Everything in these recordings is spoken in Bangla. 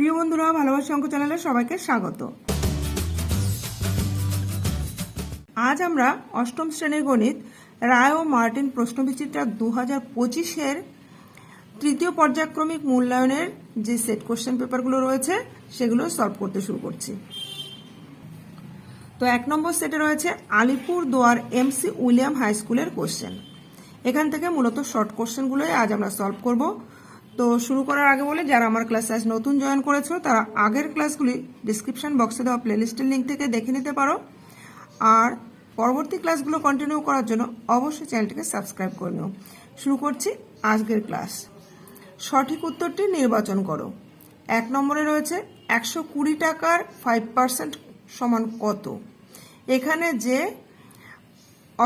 প্রিয় বন্ধুরা, ভালোবাসা অঙ্ক চ্যানেলে সবাইকে স্বাগত। আজ আমরা অষ্টম শ্রেণির গণিত, রায় ও মার্টিন প্রশ্নবিচিত্রা দু হাজার পঁচিশের তৃতীয় পর্যায়ক্রমিক মূল্যায়নের যে সেট কোশ্চেন পেপারগুলো রয়েছে, সেগুলো সলভ করতে শুরু করছি। তো এক নম্বর সেটে রয়েছে Alipur Duar MC William high স্কুলের কোশ্চেন এখান থেকে মূলত শর্ট কোশ্চেনগুলোই আজ আমরা সলভ করব। তো শুরু করার আগে বলে, যারা আমার ক্লাসে আজ নতুন জয়েন করেছ, তারা আগের ক্লাসগুলি ডিসক্রিপশন বক্সে দেওয়া প্লেলিস্টের লিঙ্ক থেকে দেখে নিতে পারো। আর পরবর্তী ক্লাসগুলো কন্টিনিউ করার জন্য অবশ্যই চ্যানেলটিকে সাবস্ক্রাইব করে নিও। শুরু করছি আজকের ক্লাস সঠিক উত্তরটি নির্বাচন করো। এক নম্বরে রয়েছে, একশো কুড়ি টাকার ফাইভ পার্সেন্ট সমান কত? এখানে যে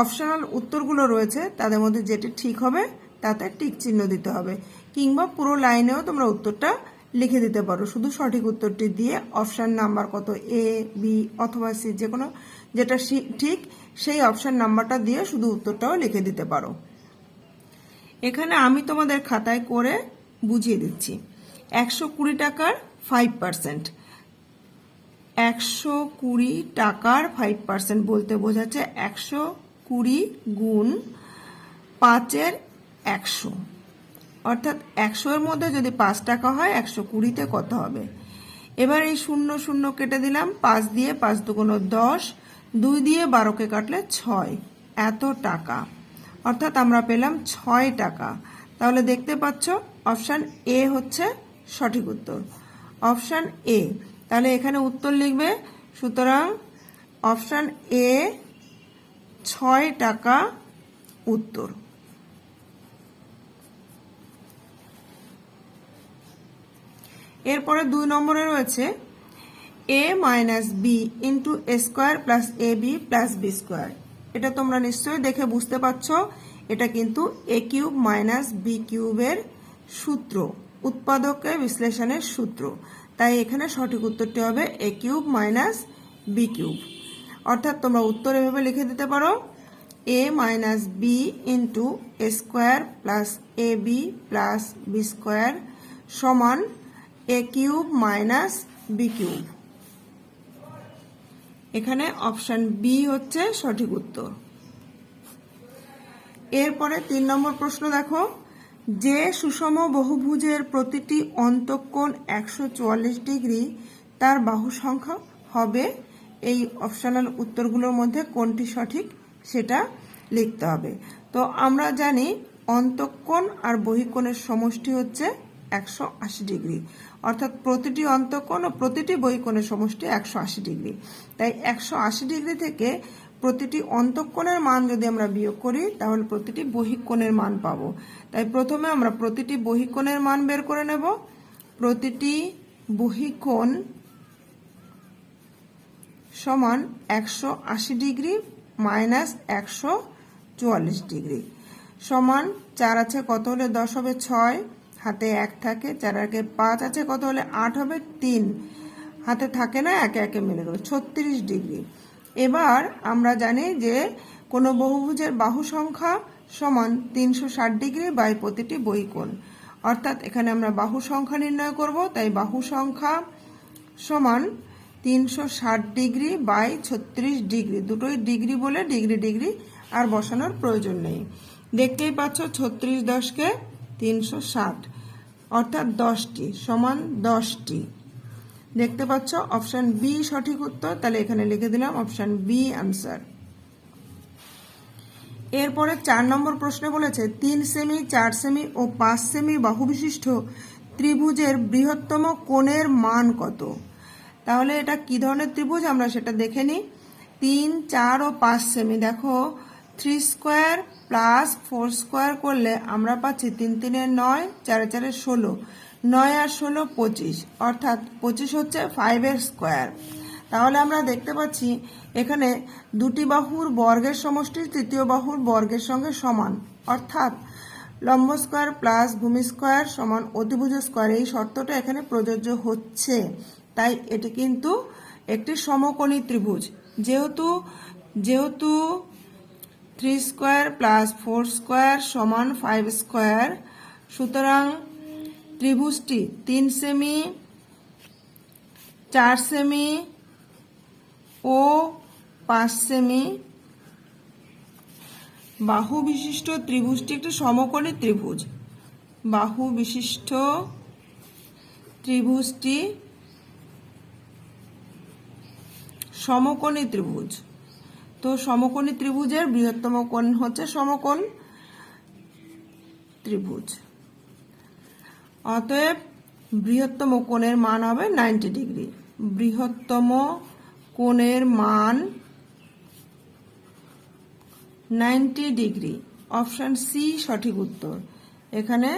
অপশনাল উত্তরগুলো রয়েছে, তাদের মধ্যে যেটি ঠিক হবে, তাতে টিক চিহ্ন দিতে হবে। কিংবা পুরো লাইনেও তোমরা উত্তরটা লিখে দিতে পারো। শুধু সঠিক উত্তরটি দিয়ে অপশান নাম্বার কত এ বি অথবা সি যে কোনো যেটা ঠিক সেই অপশান নাম্বারটা দিয়ে শুধু উত্তরটাও লিখে দিতে পারো। এখানে আমি তোমাদের খাতায় করে বুঝিয়ে দিচ্ছি। একশো কুড়ি টাকার ফাইভ পার্সেন্ট একশো কুড়ি টাকার ফাইভ পার্সেন্ট বলতে বোঝাচ্ছে একশো কুড়ি গুণ পাঁচের একশো। অর্থাৎ একশোর মধ্যে যদি পাঁচ টাকা হয়, একশো কুড়িতে কত হবে? এবার এই শূন্য শূন্য কেটে দিলাম। পাঁচ দিয়ে পাঁচ দুগুণ দশ, দুই দিয়ে বারোকে কাটলে ছয়। এত টাকা। অর্থাৎ আমরা পেলাম ছয় টাকা। তাহলে দেখতে পাচ্ছ, অপশান এ হচ্ছে সঠিক উত্তর। অপশান এ, তাহলে এখানে উত্তর লিখবে, সুতরাং অপশান এ, ছয় টাকা উত্তর। এরপরে দুই নম্বরে রয়েছে A minus B into A square plus A B plus B square এটা তোমরা নিশ্চয়ই দেখে বুঝতে পারছ। এটা কিন্তু এ কিউব মাইনাস বি কিউবের সূত্র উৎপাদকের বিশ্লেষণের সূত্র। তাই এখানে সঠিক উত্তরটি হবে A cube minus B cube অর্থাৎ তোমরা উত্তর এভাবে লিখে দিতে পারো। A minus B into A square plus A B plus B square সমান A cube minus B cube এখানে অপশন বি হচ্ছে সঠিক উত্তর। এরপরে তিন নম্বর প্রশ্ন দেখো। যে সুষম বহুভুজের প্রতিটি অন্তঃকোণ একশো চুয়াল্লিশ ডিগ্রি, তার বাহু সংখ্যা হবে এই অপশনাল উত্তরগুলোর মধ্যে কোনটি সঠিক সেটা লিখতে হবে। তো আমরা জানি অন্তঃকোণ আর বহিকোণের সমষ্টি হচ্ছে একশো আশি ডিগ্রি। অর্থাৎ প্রতিটি অন্তঃকোণ ও প্রতিটি বহিকোণের সমষ্টি একশো আশি ডিগ্রি। তাই একশো আশি ডিগ্রি থেকে প্রতিটি অন্তঃকোণের মান যদি আমরা বিয়োগ করি, তাহলে প্রতিটি বহিকোণের মান পাবো। তাই প্রথমে আমরা প্রতিটি বহিকোণের মান বের করে নেব। প্রতিটি বহিকোণ সমান একশো আশি ডিগ্রি মাইনাস একশো চুয়াল্লিশ ডিগ্রি। সমান চার আছে, কত হলে দশ হবে? ছয়। হাতে এক থাকে, চার আগে পাঁচ আছে, কত হলে আট হবে? তিন। হাতে থাকে না, একে একে মিলে গেল, ছত্রিশ ডিগ্রি। এবার আমরা জানি যে কোনো বহুভুজের বাহু সংখ্যা সমান তিনশো ষাট ডিগ্রি বাই প্রতিটি বহিকোণ অর্থাৎ এখানে আমরা বাহু সংখ্যা নির্ণয় করব, তাই বাহু সংখ্যা সমান তিনশো ষাট ডিগ্রি বাই ছত্রিশ ডিগ্রি। দুটোই ডিগ্রি বলে ডিগ্রি ডিগ্রি আর বসানোর প্রয়োজন নেই। দেখতেই পাচ্ছ, ছত্রিশ দশকে তিনশো ষাট। অর্থাৎ দশটি, সমান দশটি। দেখতে পাচ্ছ, অপশান বি সঠিক উত্তর, তাহলে এখানে লিখে দিলাম অপশান বি আনসার এরপরে চার নম্বর প্রশ্নে বলেছে, তিন সেমি, চার সেমি ও পাঁচ সেমি বাহু বিশিষ্ট ত্রিভুজের বৃহত্তম কোণের মান কত? তাহলে এটা কি ধরনের ত্রিভুজ? আমরা সেটা দেখে নিই। তিন, চার ও পাঁচ সেমি। দেখো three square plus four square করলে আমরা পাচ্ছি তিন তিনের নয়, চারে চারে ষোলো। নয় আর ষোলো পঁচিশ, অর্থাৎ পঁচিশ হচ্ছে ফাইভের স্কোয়ার তাহলে আমরা দেখতে পাচ্ছি এখানে দুটি বাহুর বর্গের সমষ্টি তৃতীয় বাহুর বর্গের সঙ্গে সমান। অর্থাৎ লম্ব স্কোয়ার প্লাস ভূমি স্কোয়ার সমান অতিভুজ স্কোয়ার এই শর্তটা এখানে প্রযোজ্য হচ্ছে। তাই এটি কিন্তু একটি সমকোণী ত্রিভুজ। যেহেতু যেহেতু three square plus four square সমান ফাইভ স্কোয়ার। সুতরাং ত্রিভুজটি তিন সেমি, চার সেমি ও পাঁচ সেমি। বাহু বিশিষ্ট ত্রিভুজটি একটি সমকোণী ত্রিভুজ। বাহু বিশিষ্ট ত্রিভুজটি সমকোণী ত্রিভুজ। তো সমকোণী ত্রিভুজের বৃহত্তম কোণ হচ্ছে সমকোণ ত্রিভুজ। অতএব বৃহত্তম কোণের মান হবে নাইনটি ডিগ্রি বৃহত্তম কোণের মান নাইনটি ডিগ্রি অপশান সি সঠিক উত্তর। এখানে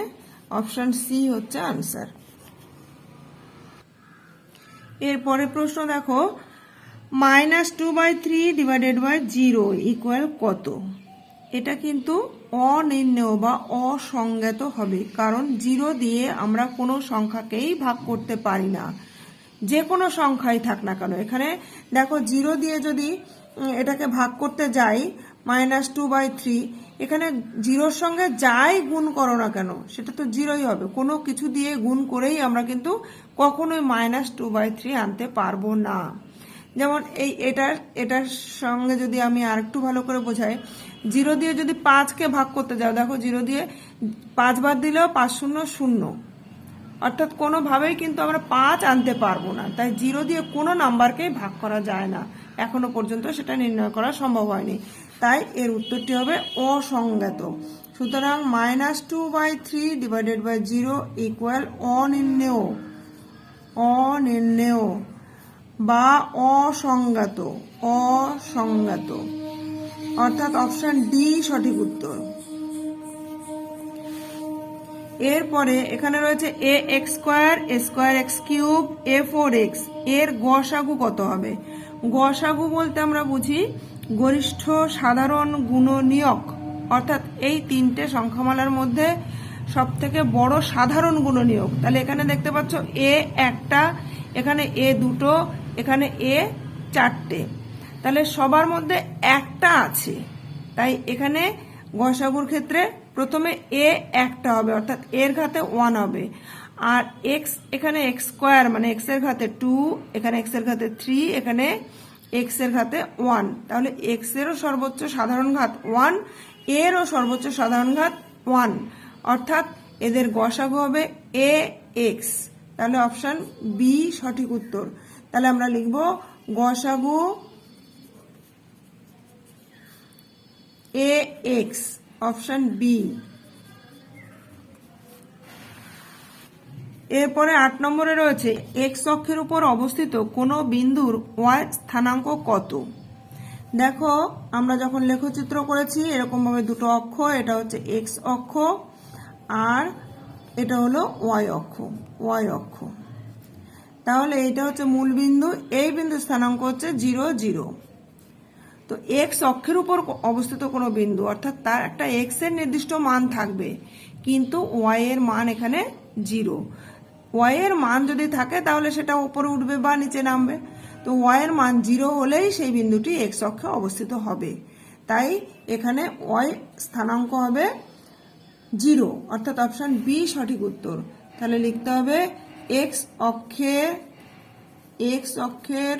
অপশান সি হচ্ছে আনসার এরপরে প্রশ্ন দেখো minus two by three divided by zero equal কত? এটা কিন্তু অনির্ণেয় বা অসংজ্ঞাত হবে, কারণ জিরো দিয়ে আমরা কোনো সংখ্যাকেই ভাগ করতে পারি না। যে কোনো সংখ্যাই থাক না কেন। এখানে দেখো, জিরো দিয়ে যদি এটাকে ভাগ করতে যাই, মাইনাস টু বাই থ্রি, এখানে জিরোর সঙ্গে যাই গুণ করো না কেন, সেটা তো জিরোই হবে। কোনো কিছু দিয়ে গুণ করেই আমরা কিন্তু কখনোই মাইনাস টু বাই থ্রি আনতে পারব না। যেমন এই এটার এটার সঙ্গে যদি আমি আরেকটু ভালো করে বোঝাই, জিরো দিয়ে যদি পাঁচকে ভাগ করতে যাও, দেখো জিরো দিয়ে পাঁচবার দিলেও পাঁচ শূন্য শূন্য। অর্থাৎ কোনোভাবেই কিন্তু আমরা পাঁচ আনতে পারব না। তাই জিরো দিয়ে কোনো নাম্বারকেই ভাগ করা যায় না। এখনও পর্যন্ত সেটা নির্ণয় করা সম্ভব হয়নি। তাই এর উত্তরটি হবে অসংজ্ঞাত। সুতরাং minus two by three divided by zero equal অনির্ণেয়। অনির্ণেয়। বা অসংজ্ঞাত অসংজ্ঞাত অর্থাৎ অপশন ডি সঠিক উত্তর। এরপরে এখানে রয়েছে A X square A square X cube A four এক্সের গসাগু কত হবে? গসাগু বলতে আমরা বুঝি গরিষ্ঠ সাধারণ গুণনীয়ক। অর্থাৎ এই তিনটে সংখ্যামালার মধ্যে সব থেকে বড় সাধারণ গুণনীয়ক। তাহলে এখানে দেখতে পাচ্ছ এ একটা, এখানে এ দুটো এখানে এ চারটে। তাহলে সবার মধ্যে একটা আছে। তাই এখানে গসাগুর ক্ষেত্রে প্রথমে এ একটা হবে, অর্থাৎ এর ঘাতে ওয়ান হবে। আর এক্স এখানে এক্স স্কোয়ার মানে এক্সের ঘাতে টু, এখানে এক্সের ঘাতে থ্রি, এখানে এক্সের ঘাতে ওয়ান। তাহলে এক্স এরও সর্বোচ্চ সাধারণ ঘাত ওয়ান, এরও সর্বোচ্চ সাধারণ ঘাত ওয়ান। অর্থাৎ এদের গসাগু হবে এ এক্স। তাহলে অপশান বি সঠিক উত্তর। তাহলে আমরা লিখব গসাগু এ এক্স অপশন বি। এরপরে আট নম্বরে রয়েছে এক্স অক্ষের উপর অবস্থিত কোনো বিন্দুর ওয়াই স্থানাঙ্ক কত? দেখো, আমরা যখন লেখচিত্র করেছি এরকম ভাবে দুটো অক্ষ, এটা হচ্ছে এক্স অক্ষ আর এটা হলো ওয়াই অক্ষ ওয়াই অক্ষ। তাহলে এটা হচ্ছে মূল বিন্দু, এই বিন্দু স্থানাঙ্ক হচ্ছে জিরো জিরো। তো এক্স অক্ষের উপর অবস্থিত কোনো বিন্দু, অর্থাৎ তার একটা এক্সের নির্দিষ্ট মান থাকবে, কিন্তু ওয়াই এর মান এখানে জিরো। ওয়াই এর মান যদি থাকে, তাহলে সেটা উপরে উঠবে বা নিচে নামবে। তো ওয়াই এর মান জিরো হলেই সেই বিন্দুটি এক্স অক্ষে অবস্থিত হবে। তাই এখানে ওয়াই স্থানাঙ্ক হবে জিরো, অর্থাৎ অপশন বি সঠিক উত্তর। তাহলে লিখতে হবে এক্স অক্ষের এক্স অক্ষের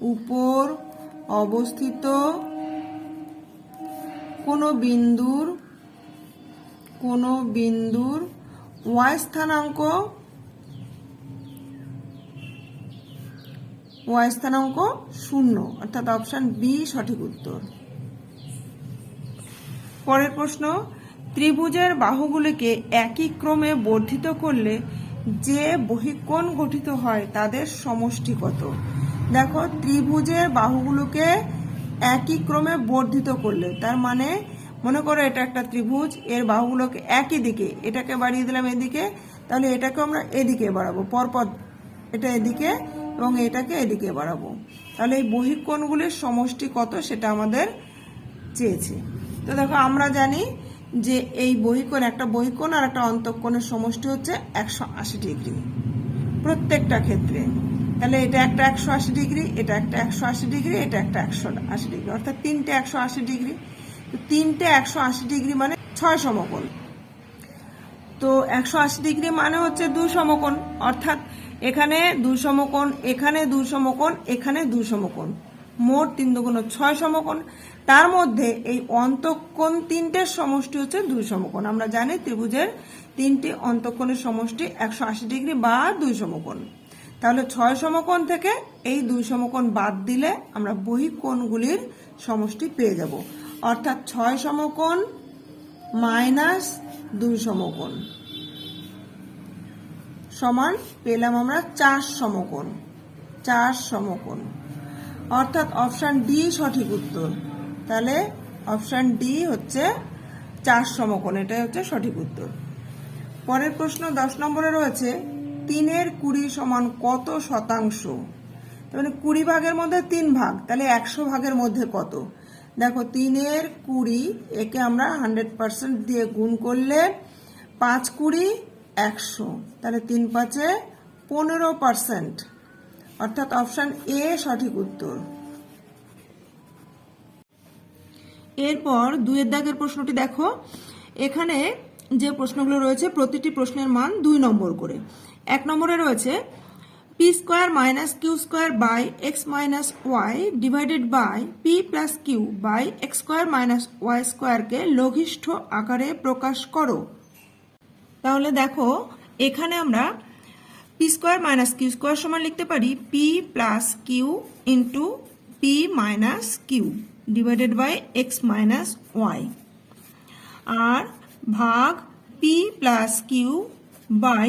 উপর অবস্থিত কোনো বিন্দুর কোনো বিন্দুর ওয়াই স্থানাঙ্ক ওয়াই স্থানাঙ্ক শূন্য, অর্থাৎ অপশন বি সঠিক উত্তর। পরের প্রশ্ন, ত্রিভুজের বাহুগুলিকে একই ক্রমে বর্ধিত করলে যে বহিকোণ গঠিত হয়, তাদের সমষ্টি কত দেখো, ত্রিভুজের বাহুগুলোকে একই ক্রমে বর্ধিত করলে, তার মানে মনে করো এটা একটা ত্রিভুজ, এর বাহুগুলোকে একই দিকে, এটাকে বাড়িয়ে দিলাম এদিকে, তাহলে এটাকে আমরা এদিকে বাড়াবো, পরপর এটা এদিকে এবং এটাকে এদিকে বাড়াবো। তাহলে এই বহিকোণগুলির সমষ্টি কত সেটা আমাদের চেয়েছে। তো দেখো, আমরা জানি যে এই বহিকোণ একটা বহিকোণ আর একটা অন্তঃকোণের সমষ্টি হচ্ছে একশো আশি ডিগ্রি। প্রত্যেকটা ক্ষেত্রে। তাহলে এটা একটা একশো আশি ডিগ্রি, এটা একটা একশো আশি ডিগ্রি, এটা একটা একশো আশি ডিগ্রি। অর্থাৎ তিনটে একশো আশি ডিগ্রি। তো তিনটে একশো আশি ডিগ্রি মানে ছয় সমকোণ। তো একশো আশি ডিগ্রি মানে হচ্ছে দুই সমকোণ। অর্থাৎ এখানে দুই সমকোণ, এখানে দুই সমকোণ, এখানে দুই সমকোণ। মোট তিন দুগুণ ছয় সমকোণ। তার মধ্যে এই অন্তঃকোণ তিনটের সমষ্টি হচ্ছে দুই সমকোণ। আমরা জানি ত্রিভুজের তিনটি অন্তঃকোণের সমষ্টি একশো আশি ডিগ্রি বা দুই সমকোণ। তাহলে ছয় সমকোণ থেকে এই দুই সমকোণ বাদ দিলে আমরা বহিকোণগুলির সমষ্টি পেয়ে যাব। অর্থাৎ ছয় সমকোণ মাইনাস দুই সমকোণ সমান পেলাম আমরা চার সমকোণ চার সমকোণ। অর্থাৎ অপশান ডি সঠিক উত্তর। তাহলে অপশান ডি হচ্ছে চার সমকোণ, এটাই হচ্ছে সঠিক উত্তর। পরের প্রশ্ন দশ নম্বরে রয়েছে, তিনের কুড়ি সমান কত শতাংশ? তার মানে কুড়ি ভাগের মধ্যে তিন ভাগ, তাহলে একশো ভাগের মধ্যে কত? দেখো, তিনের কুড়ি একে আমরা হান্ড্রেড পার্সেন্ট দিয়ে গুণ করলে পাঁচ কুড়ি একশো, তাহলে তিন পাঁচে পনেরো পার্সেন্ট। অর্থাৎ অপশান এ সঠিক উত্তর। এরপর দুয়ের দাগের প্রশ্নটি দেখো। এখানে যে প্রশ্নগুলো রয়েছে, প্রতিটি প্রশ্নের মান দুই নম্বর করে। এক নম্বরে রয়েছে P square minus Q square by X minus Y divided by P plus Q by X square minus Y স্কোয়ারকে লঘিষ্ঠ আকারে প্রকাশ করো। তাহলে দেখো, এখানে আমরা P square minus Q square সমান লিখতে পারি P plus Q into P minus Q divided by X minus Y আর ভাগ পি প্লাস কিউ বাই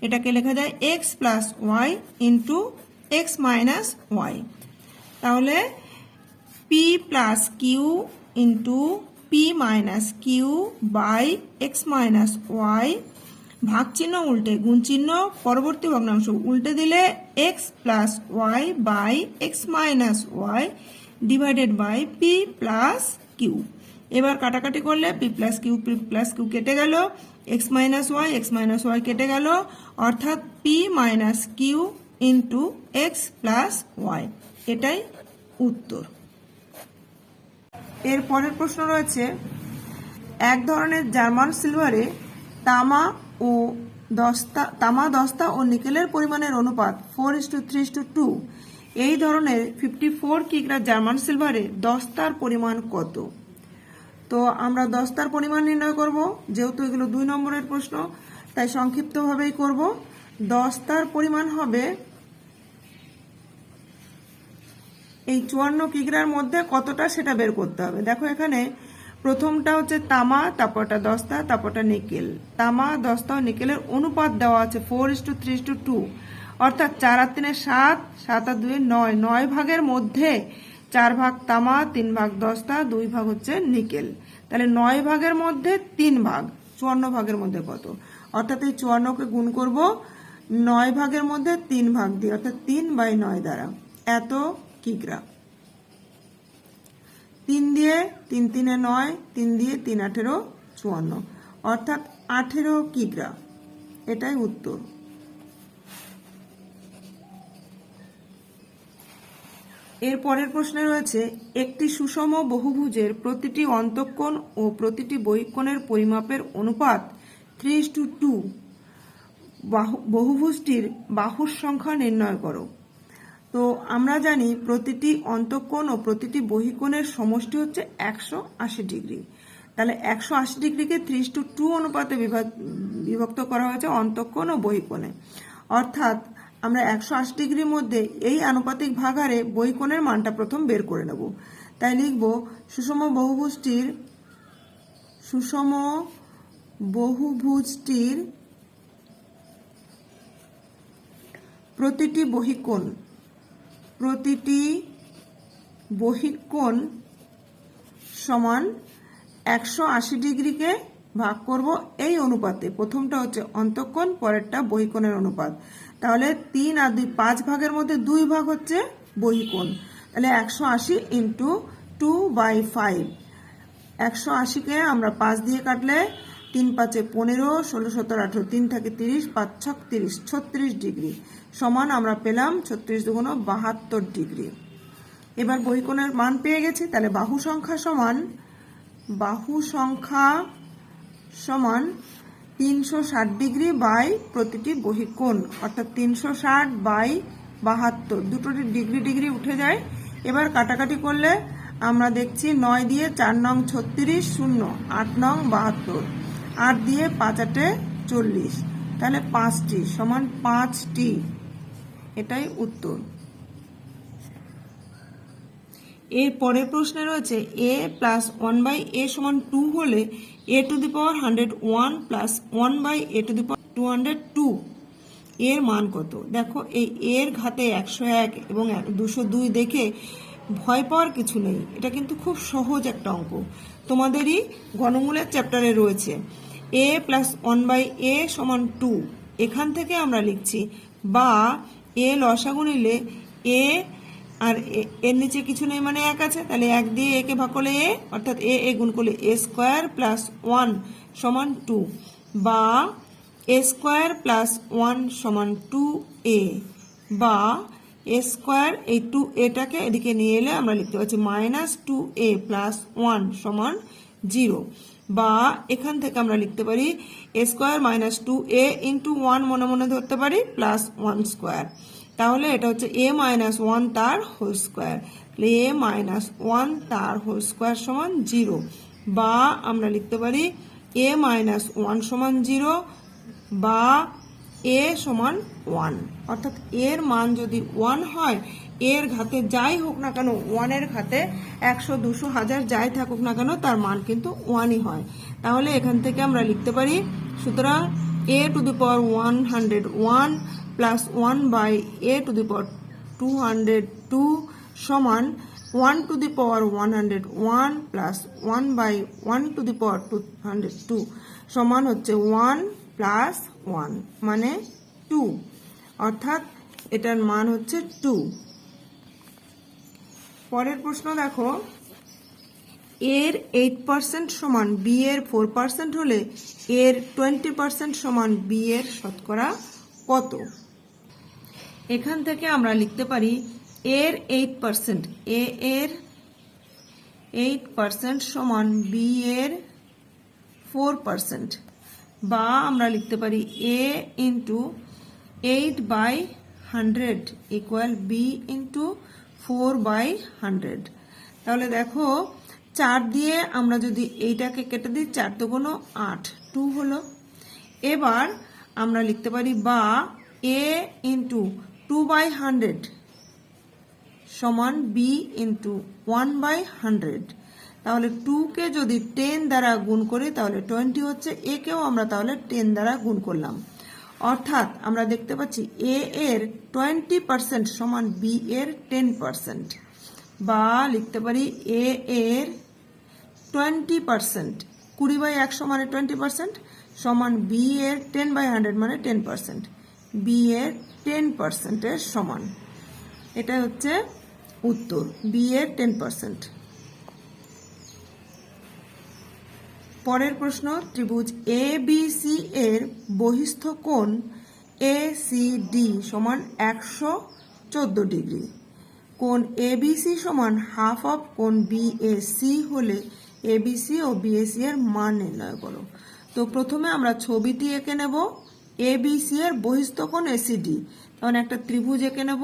এটাকে লেখা যায় X plus Y into X minus Y তাহলে P plus Q into P minus Q by X minus Y ভাগ চিহ্ন উল্টে, গুণ চিহ্ন, পরবর্তী ভগ্নাংশ উল্টে দিলে X plus Y by X minus Y divided by P plus Q এবার কাটাকাটি করলে P plus Q P plus Q কেটে গেল। X minus Y X minus Y কেটে গেল। অর্থাৎ P minus Q into X plus Y এটাই উত্তর। এর পরের প্রশ্ন রয়েছে, এক ধরনের জার্মান সিলভারে তামা ও দস্তা, তামা, দস্তা ও নিকেলের পরিমাণের অনুপাত four is to three to two এই ধরনের ফিফটি ফোর কিগ্রা জার্মান সিলভারে দস্তার পরিমাণ কত? তো আমরা দস্তার পরিমাণ নির্ণয় করব, যেহেতু এগুলো দুই নম্বরের প্রশ্ন, তাই সংক্ষিপ্তভাবেই করব। দস্তার পরিমাণ হবে এই চুয়ান্ন কিগ্রার মধ্যে কতটা সেটা বের করতে হবে। দেখো এখানে প্রথমটা হচ্ছে তামা, তারপরটা দস্তা, তারপরটা নিকেল। তামা, দস্তা ও নিকেলের অনুপাত দেওয়া আছে four is to three to two অর্থাৎ চার আর তিনে সাত সাত আর দুই নয়। নয় ভাগের মধ্যে চার ভাগ তামা, তিন ভাগ দস্তা, দুই ভাগ হচ্ছে নিকেল। তাহলে নয় ভাগের মধ্যে তিন ভাগ, চুয়ান্ন ভাগের মধ্যে কত? অর্থাৎ এই চুয়ান্নকে গুণ করব, নয় ভাগের মধ্যে তিন ভাগ দিয়ে, অর্থাৎ তিন বাই নয় দ্বারা। এত কিগ্রা। তিন দিয়ে তিন তিনে নয়, তিন দিয়ে তিন আঠেরো চুয়ান্ন। অর্থাৎ আঠেরো কিগ্রা। এটাই উত্তর। এর পরের প্রশ্নে রয়েছে, একটি সুষম বহুভুজের প্রতিটি অন্তঃকোণ ও প্রতিটি বহিকোণের পরিমাপের অনুপাত থ্রি টু টু। বহুভুজটির বাহুর সংখ্যা নির্ণয় করো। তো আমরা জানি প্রতিটি অন্তঃকোণ ও প্রতিটি বহিকোণের সমষ্টি হচ্ছে একশো আশি ডিগ্রি। তাহলে একশো আশি ডিগ্রিকে থ্রি টু টু অনুপাতে বিভক্ত করা হয়েছে অন্তঃকোণ ও বহিকোণে। অর্থাৎ আমরা একশো আশি ডিগ্রির মধ্যে এই আনুপাতিক ভাগারে বহিকোণের মানটা প্রথম বের করে নেব। তাই লিখব সুষম বহুভুজটির সুষম বহুভুজটির প্রতিটি বহিকোণ প্রতিটি বহিকোণ সমান একশো আশি ডিগ্রিকে ভাগ করব এই অনুপাতে। প্রথমটা হচ্ছে অন্তঃকোণ, পরেরটা বহিকোণের অনুপাত। তাহলে তিন আর দুই, পাঁচ ভাগের মধ্যে দুই ভাগ হচ্ছে বহিকোণ। তাহলে একশো আশি ইন্টু টু বাই ফাইভ একশো আশিকে আমরা পাঁচ দিয়ে কাটলে তিন পাঁচে পনেরো, ষোলো, সতেরো, আঠেরো, তিন থেকে তিরিশ, পাঁচ ছক তিরিশ, ছত্রিশ ডিগ্রি। সমান আমরা পেলাম ছত্রিশ দুগুণ বাহাত্তর ডিগ্রি। এবার বহিকোণের মান পেয়ে গেছি, তাহলে বাহু সংখ্যা সমান। বাহু সংখ্যা সমান তিনশো ষাট ডিগ্রি বাই প্রতিটি বহিকোণ, অর্থাৎ তিনশো ষাট বাই বাহাত্তর। দুটোটি ডিগ্রি ডিগ্রি উঠে যায়। এবার কাটাকাটি করলে আমরা দেখছি নয় দিয়ে চার নং ছত্রিশ, শূন্য, আট নং বাহাত্তর। আট দিয়ে পাঁচ আটে চল্লিশ। তাহলে পাঁচটি সমান পাঁচটি। এটাই উত্তর। এর পরের প্রশ্নে রয়েছে A plus one by A সমান টু হলে A to the power hundred one plus one by A to the power two hundred two এর মান কত? দেখো, এই এর ঘাতে একশো এক এবং দুশো দুই দেখে ভয় পাওয়ার কিছু নেই। এটা কিন্তু খুব সহজ একটা অঙ্ক। তোমাদেরই ঘনমূলের চ্যাপ্টারে রয়েছে A plus one by A সমান টু এখান থেকে আমরা লিখছি, বা এ লসাগু নিলে এ আর এর নিচে কিছু নেই মানে এক আছে? তাহলে এক দিয়ে একে ভাগ করলে এ, অর্থাৎ এ এ গুণ করলে এ স্কোয়ার প্লাস ওয়ান সমান টু বা এ স্কোয়ার প্লাস ওয়ান সমান টু এ বা এ স্কোয়ার এই টু এটাকে এদিকে নিয়ে এলে আমরা লিখতে পারছি minus two A plus one সমান জিরো বা এখান থেকে আমরা লিখতে পারি A square minus two A into one মনে মনে ধরতে পারি প্লাস ওয়ান স্কোয়ার। তাহলে এটা হচ্ছে এ মাইনাস ওয়ান তার হোল স্কোয়ার তাহলে এ মাইনাস ওয়ান তার হোল স্কোয়ার সমান জিরো বা আমরা লিখতে পারি এ মাইনাস ওয়ান সমান জিরো বা এ সমান ওয়ান অর্থাৎ এর মান যদি ওয়ান হয়, এর ঘাতে যাই হোক না কেন ওয়ানের ঘাতে একশো দুশো হাজার যাই থাকুক না কেন, তার মান কিন্তু ওয়ানই হয়। তাহলে এখান থেকে আমরা লিখতে পারি, সুতরাং A to the power one hundred one plus one by A to the power two hundred two সমান one to the power one hundred one plus one by one to the power two hundred two সমান হচ্ছে ওয়ান প্লাস ওয়ান মানে টু অর্থাৎ এটার মান হচ্ছে টু পরের প্রশ্ন দেখো। এর এইট পার্সেন্ট সমান বি এর ফোর পার্সেন্ট হলে এর টোয়েন্টি পার্সেন্ট সমান বি এর শতকরা কত? এখান থেকে আমরা লিখতে পারি এর এইট পার্সেন্ট এ এর এইট পার্সেন্ট সমান বি এর ফোর পার্সেন্ট বা আমরা লিখতে পারি A into eight by hundred equal B into four by hundred তাহলে দেখো, চার দিয়ে আমরা যদি এইটাকে কেটে দিই, চার তো কোনো আট টু হলো। এবার আমরা লিখতে পারি বা A into two by hundred সমান B into one by hundred তাহলে টুকে যদি টেন দ্বারা গুণ করি, তাহলে টোয়েন্টি হচ্ছে একেও আমরা তাহলে টেন দ্বারা গুণ করলাম। অর্থাৎ আমরা দেখতে পাচ্ছি এ এর টোয়েন্টি পার্সেন্ট সমান বি এর টেন পার্সেন্ট বা লিখতে পারি এ এর টোয়েন্টি পার্সেন্ট কুড়ি বাই একশো মানে টোয়েন্টি পার্সেন্ট সমান বি এর টেন বাই হান্ড্রেড মানে টেন পার্সেন্ট বি এর টেন পার্সেন্টের সমান। এটা হচ্ছে উত্তর বি এর টেন পার্সেন্ট পরের প্রশ্ন, ত্রিভুজ এ বি সি এর বহিস্থ কোণ এ সি ডি সমান একশো চোদ্দ ডিগ্রি। কোণ এ বি সি সমান হাফ অফ কোণ বি এ সি হলে এ বি সি ও বি এ সি এর মান নির্ণয় করো। তো প্রথমে আমরা ছবিটি এঁকে নেব। এ বি সি এর বহিস্থ কোণ এসিডি তখন একটা ত্রিভুজ এঁকে নেব।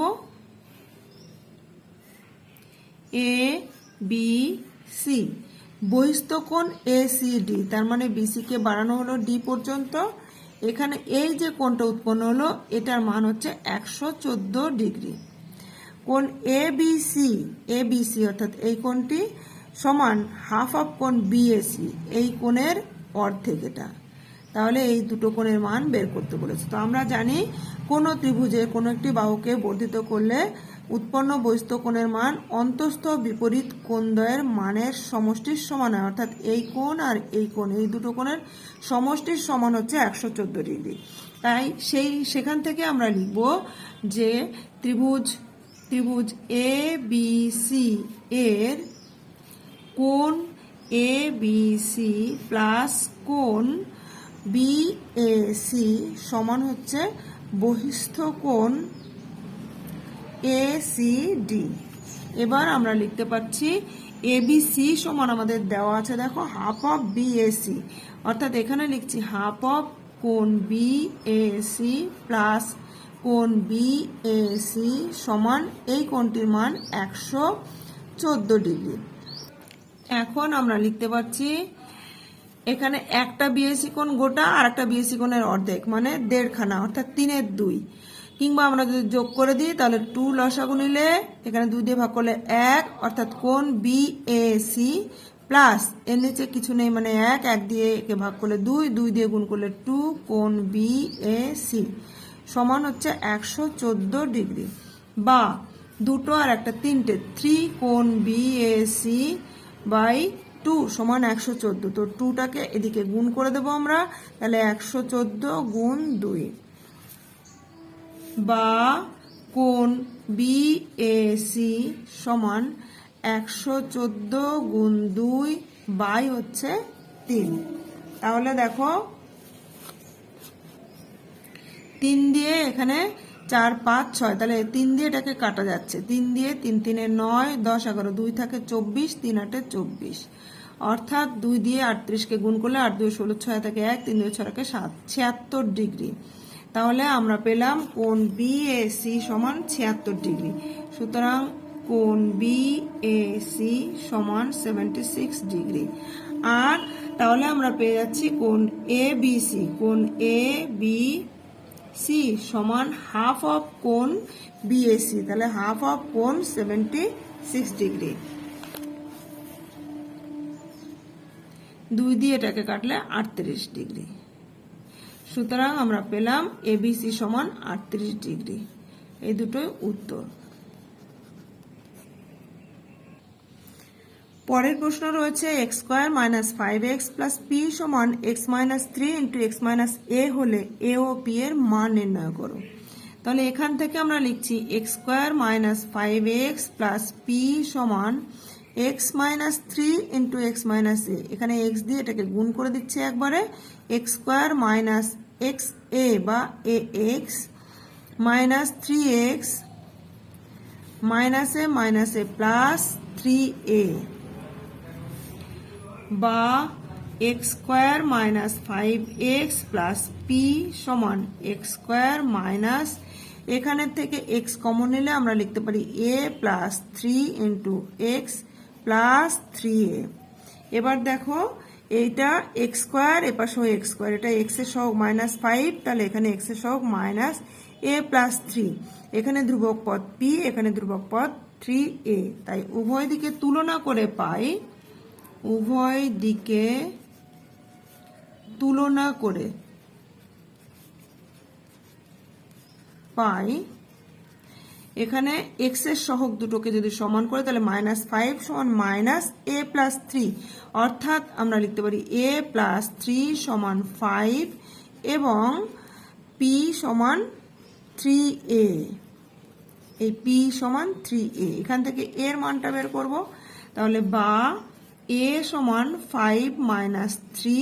এ বি সি বহিস্থ কোণ এ সি ডি তার মানে বিসি কে বাড়ানো হলো ডি পর্যন্ত। এখানে এই যে কোণটা উৎপন্ন হলো, এটার মান হচ্ছে একশো চোদ্দ ডিগ্রি। কোণ A B C A B C অর্থাৎ এই কোণটি সমান হাফ অফ কোণ বিএসি এই কোণের অর্ধেক এটা। তাহলে এই দুটো কোণের মান বের করতে বলেছে। তো আমরা জানি কোনো ত্রিভুজে কোনো একটি বাহুকে বর্ধিত করলে উৎপন্ন বহিস্থ কোণের মান অন্তস্থ বিপরীত কোণদ্বয়ের মানের সমষ্টির সমান হয়। অর্থাৎ এই কোণ আর এই কোণ, এই দুটো কোণের সমষ্টির সমান হচ্ছে একশো চোদ্দ ডিগ্রি। তাই সেই, সেখান থেকে আমরা লিখব যে ত্রিভুজ ত্রিভুজ এ বি সি এর কোণ এ বি সি প্লাস কোণ বি এ সি সমান হচ্ছে বহিস্থ কোণ এ সি ডি এবার আমরা লিখতে পাচ্ছি এ বি সি সমান আমাদের দেওয়া আছে, দেখো half of B A C অর্থাৎ এখানে লিখছি হাফ অফ কোন বি এ সি প্লাস কোন বি এ সি সমান এই কোণটির মান একশো চোদ্দ ডিগ্রি। এখন আমরা লিখতে পারছি এখানে একটা বিএসি কোণ গোটা আর একটা বিএসি কোণের অর্ধেক মানে দেড়খানা, অর্থাৎ তিনের দুই। কিংবা আমরা যদি যোগ করে দিই, তাহলে টু লসাগু নিলে এখানে দুই দিয়ে ভাগ করলে এক, অর্থাৎ কোন বি এ সি প্লাস এর নিচে কিছু নেই মানে এক এক দিয়ে একে ভাগ করলে দুই দুই দিয়ে গুণ করলে টু কোন বি এ সি সমান হচ্ছে একশো চোদ্দ ডিগ্রি। বা দুটো আর একটা তিনটে থ্রি কোন B A C by two সমান একশো চোদ্দ। তো টুটাকে এদিকে গুণ করে দেবো আমরা, তাহলে একশো চোদ্দ গুণ দুই। বা কোন বি এ সি সমান একশো চোদ্দ গুণ দুই বাই হচ্ছে তিন। তাহলে দেখো, তিন দিয়ে এখানে চার, পাঁচ, ছয়, তাহলে তিন দিয়ে এটাকে কাটা যাচ্ছে। তিন দিয়ে তিন, তিনে নয়, দশ, এগারো, দুই থাকে চব্বিশ, তিন আটে চব্বিশ। অর্থাৎ দুই দিয়ে আটত্রিশকে গুণ করলে আট দুই ষোলো, ছয় থাকে এক, তিন দুই ছয় থাকে সাত। ছিয়াত্তর ডিগ্রি। তাহলে আমরা পেলাম কোন বি এ সি সমান ছিয়াত্তর ডিগ্রি। সুতরাং কোন বি এ সি সমান সেভেন্টি সিক্স ডিগ্রি। আর তাহলে আমরা পেয়ে যাচ্ছি কোন এ বি সি কোন এ বি সি সমান হাফ অফ কোন বিএসি তাহলে হাফ অফ কোন সেভেন্টি সিক্স ডিগ্রি দুই দিয়ে এটাকে কাটলে আটত্রিশ ডিগ্রি সুতরাং আমরা পেলাম এবিসি সমান আটত্রিশ ডিগ্রি এই দুটোই উত্তর। পরের প্রশ্ন রয়েছে X square minus five X plus P সমান X minus three into X minus A হলে এ ও পি এর মান নির্ণয় করো। তাহলে এখান থেকে আমরা লিখছি X square minus five X plus P সমান X minus three into X minus A. এখানে এক্স দিয়ে এটাকে গুণ করে দিচ্ছে একবারে। X square minus X A বা A X minus three X minus A minus A plus three A. বা X square minus five X plus P সমান এক্স স্কোয়ার মাইনাস এখানের থেকে এক্স কমন নিলে আমরা লিখতে পারি A plus three into X plus three A এবার দেখো, এইটা এক্স স্কোয়ার এপাশ এক্স স্কোয়ার এটা এক্সের সহগ মাইনাস ফাইভ তাহলে এখানে এক্সের সহগ মাইনাস এ প্লাস থ্রি এখানে ধ্রুবক পদ পি এখানে ধ্রুবক পদ থ্রি এ তাই উভয় দিকে তুলনা করে পাই উভয় দিকে তুলনা করে পাই। এখানে এক্সের সহগ দুটোকে যদি সমান করে, তাহলে মাইনাস ফাইভ সমান মাইনাস এ প্লাস থ্রি অর্থাৎ আমরা লিখতে পারি এ প্লাস থ্রি সমান ফাইভ এবং পি সমান থ্রি এ এই পি সমান থ্রি এ এখান থেকে এর মানটা বের করব। তাহলে বা এ সমান ফাইভ মাইনাস থ্রি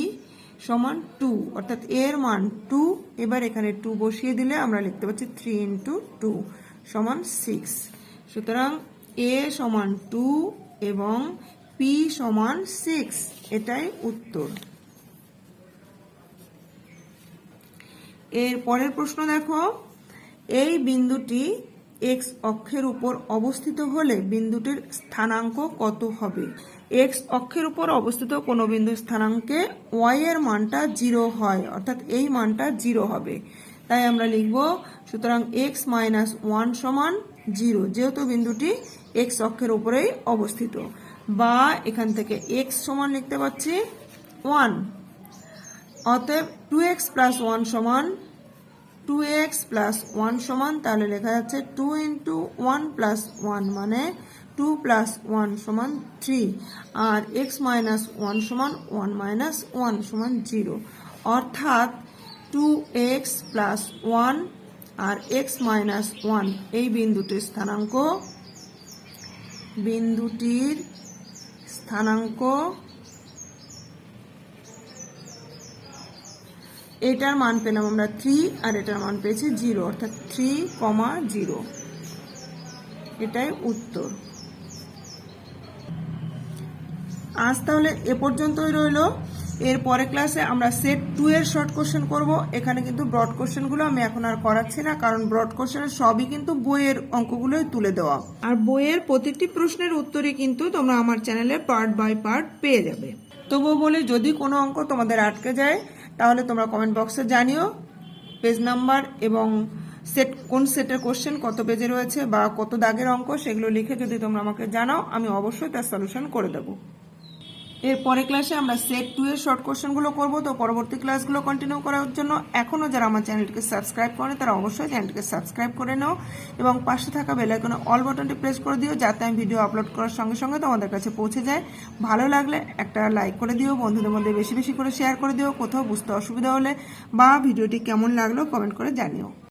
সমান টু অর্থাৎ এর মান টু এবার এখানে টু বসিয়ে দিলে আমরা লিখতে পাচ্ছি থ্রি ইন্টু টু সমান সিক্স সুতরাং এ সমান টু এবং পি সমান সিক্স এটাই উত্তর। এর পরের প্রশ্ন দেখো, এই বিন্দুটি এক্স অক্ষের উপর অবস্থিত হলে বিন্দুটির স্থানাঙ্ক কত হবে? এক্স অক্ষের উপর অবস্থিত কোনো বিন্দু স্থানাঙ্কে ওয়াই এর মানটা জিরো হয়, অর্থাৎ এই মানটা জিরো হবে। তাই আমরা লিখব, সুতরাং এক্স মাইনাস ওয়ান সমান জিরো যেহেতু বিন্দুটি এক্স অক্ষের উপরেই অবস্থিত। বা এখান থেকে এক্স সমান লিখতে পাচ্ছি ওয়ান অতএব টু এক্স প্লাস ওয়ান সমান টু এক্স প্লাস ওয়ান সমান, তাহলে লেখা যাচ্ছে two into one plus one মানে টু প্লাস ওয়ান সমান থ্রি আর এক্স মাইনাস ওয়ান সমান ওয়ান মাইনাস ওয়ান সমান জিরো অর্থাৎ টু এক্স প্লাস ওয়ান আর এক্স মাইনাস ওয়ান এই বিন্দুটির স্থানাঙ্ক বিন্দুটির স্থানাঙ্ক, এটার মান পেলাম আমরা থ্রি আর এটার মান পেয়েছি জিরো অর্থাৎ থ্রি কমা জিরো এটাই উত্তর। আজ তাহলে এ পর্যন্তই রইল। এর পরে ক্লাসে আমরা সেট টু এর শর্ট কোশ্চেন করব। এখানে কিন্তু ব্রড কোশ্চেনগুলো আমি এখন আর করাচ্ছি না, কারণ ব্রড কোশ্চেনের সবই কিন্তু বইয়ের অঙ্কগুলোই তুলে দেওয়া। আর বইয়ের প্রতিটি প্রশ্নের উত্তরই কিন্তু তোমরা আমার চ্যানেলে পার্ট বাই পার্ট পেয়ে যাবে। তবুও বলি, যদি কোনো অঙ্ক তোমাদের আটকে যায়, তাহলে তোমরা কমেন্ট বক্সে জানিও। পেজ নাম্বার এবং সেট কোন সেটের কোশ্চেন কত পেজে রয়েছে বা কত দাগের অঙ্ক, সেগুলো লিখে যদি তোমরা আমাকে জানাও, আমি অবশ্যই তার সলিউশন করে দেবো। এর পরে ক্লাসে আমরা সেট টু এর শর্ট কোশ্চেনগুলো করব, তো পরবর্তী ক্লাসগুলো কন্টিনিউ করার জন্য এখনও যারা আমার চ্যানেলটিকে সাবস্ক্রাইব করে তারা অবশ্যই চ্যানেলটিকে সাবস্ক্রাইব করে নাও এবং পাশে থাকা বেল আইকনে অল বাটনটি প্রেস করে দিও, যাতে আমি ভিডিও আপলোড করার সঙ্গে সঙ্গে তোমাদের কাছে পৌঁছে যায়। ভালো লাগলে একটা লাইক করে দিও, বন্ধুদের মধ্যে বেশি বেশি করে শেয়ার করে দিও, কোথাও বুঝতে অসুবিধা হলে বা ভিডিওটি কেমন লাগল কমেন্ট করে জানিও।